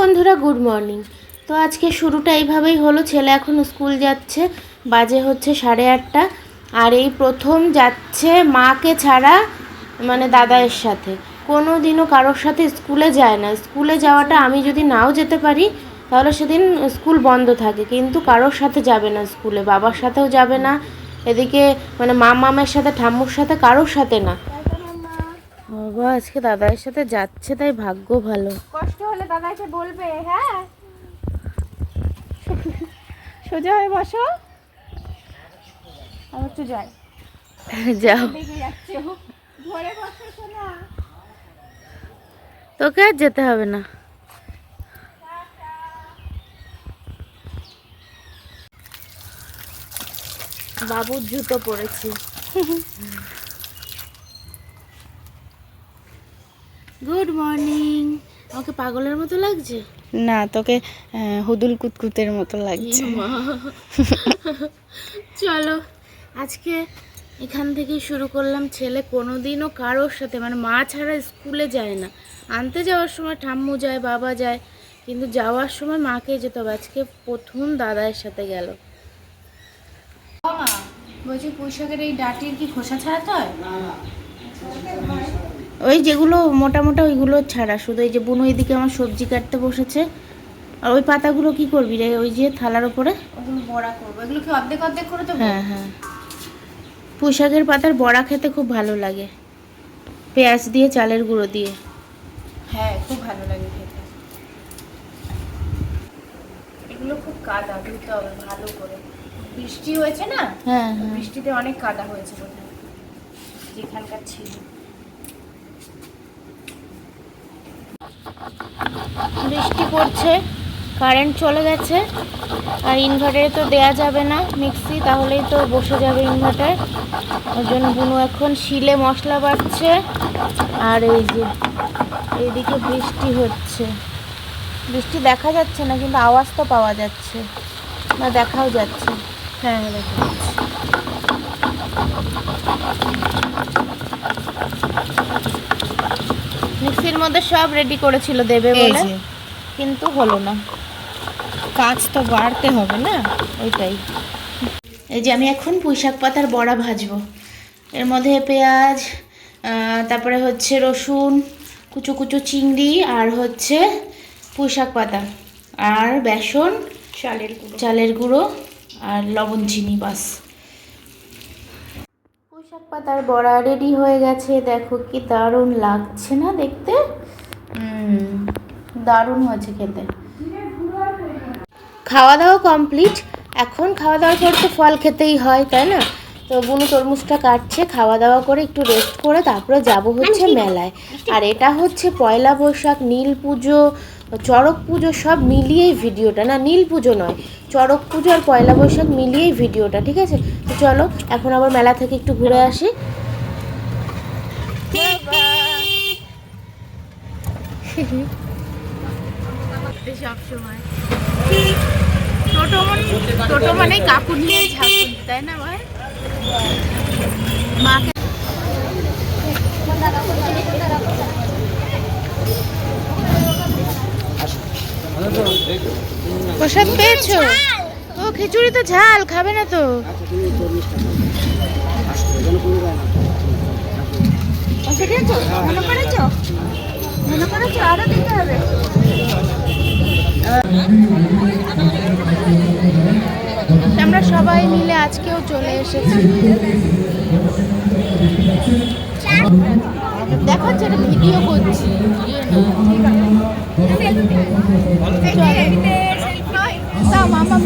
বন্ধুরা good morning তো আজকে শুরুটা এইভাবেই হলো। ছেলে এখন স্কুল যাচ্ছে, বাজে হচ্ছে সাড়ে আটটা। আর এই প্রথম যাচ্ছে মাকে ছাড়া মানে দাদায়ের সাথে। কোনো দিনও কারোর সাথে স্কুলে যায় না। স্কুলে যাওয়াটা আমি যদি নাও যেতে পারি, তাহলে সেদিন স্কুল বন্ধ থাকে। কিন্তু কারোর সাথে যাবে না স্কুলে। বাবার সাথেও যাবে না। এদিকে মানে মা মামের সাথে, ঠাম্মুর সাথে, কারোর সাথে না। বাবা আজকে দাদায়ের সাথে যাচ্ছে তাই ভাগ্য ভালো। কষ্ট হলে দাদাকে বলবে হ্যাঁ? সোজা হয়ে বসো। আমার তো যাই। যাও। ধরে বসো শোনা তোকে আর যেতে হবে না। বাবুর জুতো পরেছি। গুড মর্নিং আমাকে পাগলের মতো লাগছে? না তোকে হুদুল কুতকুতের মতো লাগছে। চলো আজকে এখান থেকে শুরু করলাম ছেলে কোনোদিনও কারোর সাথে মানে মা ছাড়া স্কুলে যায় না। আনতে যাওয়ার সময় ঠাম্মু যায় বাবা যায় কিন্তু যাওয়ার সময় মাকে যেত হবে। আজকে প্রথম দাদার সাথে গেল। বলছি পুঁইশাকের এই ডাটির কি খোসা ছাড়াতে হয়? ওই যেগুলো মোটা মোটা ওইগুলো ছাড়া। শুধু এই যে বুনো এদিকে আমার সবজি কাটতে বসেছে। আর ওই পাতাগুলো কি করবি রে? ওই যে থালার ওপরে? ওগুলো বড়া করব। এগুলো কি অর্ধেক অর্ধেক করে দেবো? হ্যাঁ হ্যাঁ। পুঁইশাকের পাতার বড়া খেতে খুব ভালো লাগে। পেঁয়াজ দিয়ে চালের গুঁড়ো দিয়ে। হ্যাঁ খুব ভালো লাগে খেতে। এগুলো খুব কাদা ধুতে হবে ভালো করে। বৃষ্টি হয়েছে না? হ্যাঁ হ্যাঁ। বৃষ্টিতে অনেক কাদা হয়েছে বোধহয়। যেখানকার ছিল। বৃষ্টি পড়ছে কারেন্ট চলে গেছে, আর ইনভার্টারে তো দেয়া যাবে না মিক্সি তাহলেই তো বসে যাবে ইনভার্টার ওর জন্য বুনু এখন শিলে মশলা বাড়ছে আর এই যে এইদিকে বৃষ্টি হচ্ছে। বৃষ্টি দেখা যাচ্ছে না, কিন্তু আওয়াজ তো পাওয়া যাচ্ছে, না দেখাও যাচ্ছে। হ্যাঁ দেখা যাচ্ছে। মধ্যে সব রেডি করেছিল দেবে বলে। কিন্তু হলো না। কাজ তো বাড়তে হবে না ওইটাই। এই যে আমি এখন পুঁইশাক পাতার বড়া ভাজবো। এর মধ্যে পেঁয়াজ তারপরে হচ্ছে রসুন কুচো কুচো চিংড়ি আর হচ্ছে পুঁইশাক পাতা। আর বেসন চালের গুঁড়ো। চালের গুঁড়ো আর লবণ চিনি বাস। পুঁইশাক পাতার বড়া রেডি হয়ে গেছে। দেখো কি দারুণ লাগছে না দেখতে? দারুণ হয়েছে খেতে। খাওয়া দাওয়া কমপ্লিট এখন খাওয়া দাওয়ার পর তো ফল খেতেই হয় তাই না? তো বুনু তরমুজটা কাটছে খাওয়া দাওয়া করে একটু রেস্ট করে তারপরে যাব হচ্ছে মেলায়। আর এটা হচ্ছে পয়লা বৈশাখ নীল পুজো চড়ক পুজো সব মিলিয়েই ভিডিওটা না নীল পুজো নয় চড়ক পুজো আর পয়লা বৈশাখ মিলিয়েই ভিডিওটা ঠিক আছে তো চলো এখন আবার মেলা থেকে একটু ঘুরে আসি মানে মানে মাকে প্রসাদ পেয়েছ? ও খিচুড়ি তো ঝাল খাবে না তো। আরও দিতে হবে। আমরা সবাই মিলে আজকেও চলে এসেছি। দেখো হচ্ছে এটা ভিডিও করছি।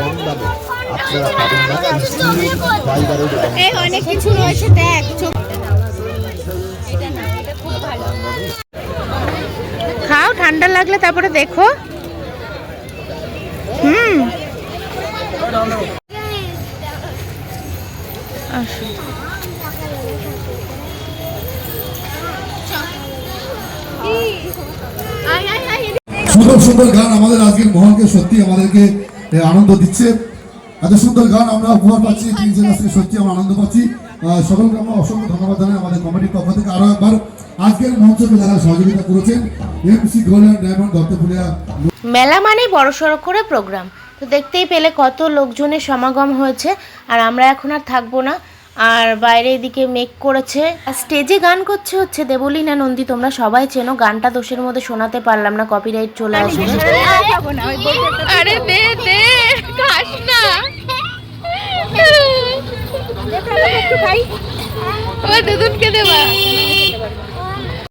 কম দামে আপনারা পাবেন না এই ফাইবারের এই অনেক কিছু রয়েছে দেখ চোখ। খাও ঠান্ডা লাগলে তারপরে দেখো। হুম। আসো। আয় আয় আয় সুন্দর সুন্দর গান আমাদের আজকের মহলকে সত্যি আমাদেরকে আনন্দ দিচ্ছে। এত সুন্দর গান আমরা উপহার পাচ্ছি সত্যি আমরা আনন্দ পাচ্ছি। সকলকে আমরা অসংখ্য ধন্যবাদ জানাই আমাদের কমিটির পক্ষ থেকে। আরও একবার আজকের মঞ্চকে যারা সহযোগিতা করেছেন এমসি গোল্ড ডায়মন্ড দত্তপুরিয়া মেলা মানেই বড়সড় করে প্রোগ্রাম তো দেখতেই পেলে কত লোকজনের সমাগম হয়েছে আর আমরা এখন আর থাকব না। আর বাইরে এদিকে মেক করেছে। আর স্টেজে গান করছে হচ্ছে দেবলীনা নন্দী। তোমরা সবাই চেনো গানটা দোষের মধ্যে শোনাতে পারলাম না কপিরাইট চলে আসবে। আরে দে দে খাস না। ও দুদুনকে দেবা।